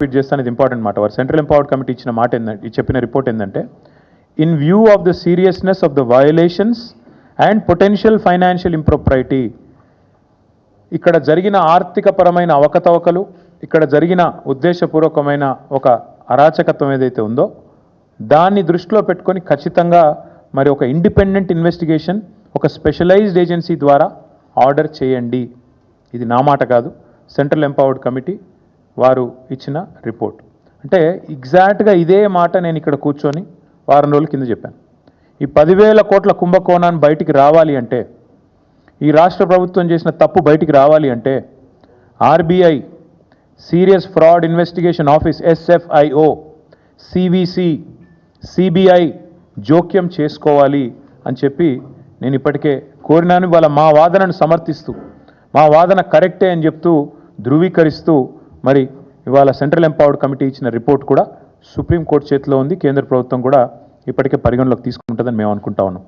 Repeat చేస్తాను ఇది important మాట. వారు సెంట్రల్ ఎంపవర్డ్ కమిటీ ఇచ్చిన మాట ఏంటంటే చెప్పిన రిపోర్ట్ ఏంటంటే in view of the seriousness of the violations and potential financial impropriety ఇక్కడ జరిగిన ఆర్థికపరమైన అవకతవకలు ఇక్కడ జరిగిన ఉద్దేశపూర్వకమైన ఒక అరాచకత్వం ఏదైతే ఉందో దాన్ని దృష్టిలో పెట్టుకొని ఖచ్చితంగా మరి ఒక ఇండిపెండెంట్ ఇన్వెస్టిగేషన్ ఒక స్పెషలైజ్డ్ ఏజెన్సీ ద్వారా ఆర్డర్ చేయండి. ఇది నా మాట కాదు. సెంట్రల్ ఎంపవర్డ్ కమిటీ వారు ఇచ్చిన రిపోర్ట్. అంటే ఎగ్జాక్ట్గా ఇదే మాట నేను ఇక్కడ కూర్చొని వారం రోజుల కింద చెప్పాను. ఈ పదివేల కోట్ల కుంభకోణాన్ని బయటికి రావాలి అంటే ఈ రాష్ట్ర ప్రభుత్వం చేసిన తప్పు బయటికి రావాలి అంటే RBI serious fraud investigation office SFIO CVC CBI జోక్యం చేసుకోవాలి అని చెప్పి నేను ఇప్పటికే కోరినాను. వాళ్ళ మా వాదనను సమర్థిస్తూ మా వాదన కరెక్టే అని చెప్తూ ధృవీకరిస్తూ మరి ఇవాళ సెంట్రల్ ఎంపవర్డ్ కమిటీ ఇచ్చిన రిపోర్ట్ కూడా సుప్రీంకోర్టు చేతిలో ఉంది. కేంద్ర ప్రభుత్వం కూడా ఇప్పటికే పరిగణలోకి తీసుకుంటుందని మేము అనుకుంటా ఉన్నాం.